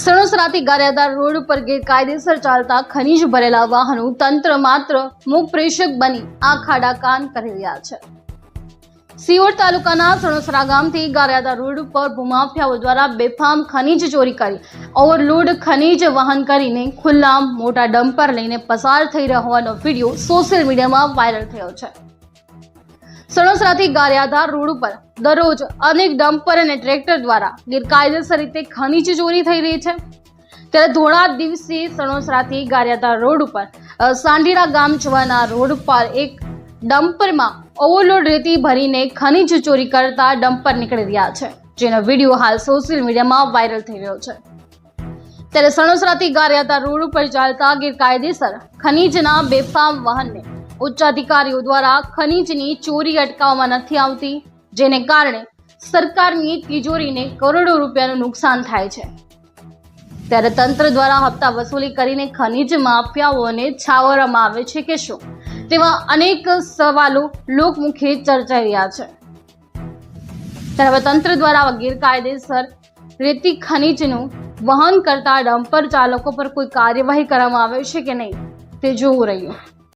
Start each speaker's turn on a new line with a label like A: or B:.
A: સણોસરાથી Gariyadhar road પર ગેરકાયદેસર ચાલતા ખનીજ ભરેલા વાહનો તંત્ર માત્ર મુખ પ્રેષક બની ખાડા કાન કરી રહ્યા છે. સિયોડ તાલુકાના સણોસરા ગામથી ગારિયાદાર રોડ પર ભૂમાફિયાઓ દ્વારા બેફામ ખનીજ ચોરી કરી, ઓવરલોડ ખનીજ વહન કરીને ખુલ્લામ મોટા ડમ્પર લઈને પસાર થઈ રહ્યા હોવાનો વીડિયો સોશિયલ મીડિયામાં વાયરલ થયો છે. સણોસરાથી ગારિયાધાર રોડ ઉપર દરરોજ અનેક ડમ્પર અને ટ્રેક્ટર દ્વારા ગેરકાયદેસર રીતે ખનીજ ચોરી થઈ રહી છે. ત્યારે ધોળા દિવસે સણોસરાથી ગારિયાધાર રોડ ઉપર સાંઢીરા ગામ જવાના રોડ પર એક ડમ્પરમાં ઓવરલોડ રેતી ભરીને ખનીજ ચોરી કરતા ડમ્પર નીકળી રહ્યા છે, જેનો વીડિયો હાલ સોશિયલ મીડિયામાં વાયરલ થઈ રહ્યો છે. ત્યારે સણોસરાથી ગારિયાધાર રોડ ઉપર ચાલતા ગેરકાયદેસર ખનીજના બેફામ વાહનને ઉચ્ચ અધિકારીઓ દ્વારા ખનીજની ચોરી અટકાવવામાં નથી આવતી, જેને કારણે સરકારની તિજોરીને કરોડો રૂપિયાનું નુકસાન થાય છે. ત્યારે તંત્ર દ્વારા હપ્તા વસૂલી કરીને ખનીજ માફિયાઓને છાવરવામાં આવે છે કે શું? તેવા અનેક સવાલો લોકમુખે ચર્ચાઈ રહ્યા છે. ત્યારે તંત્ર દ્વારા ગેરકાયદેસર રેતી ખનીજનું વહન કરતા ડમ્પર ચાલકો પર કોઈ કાર્યવાહી કરવામાં આવે છે કે નહીં, તે જોવું રહ્યું.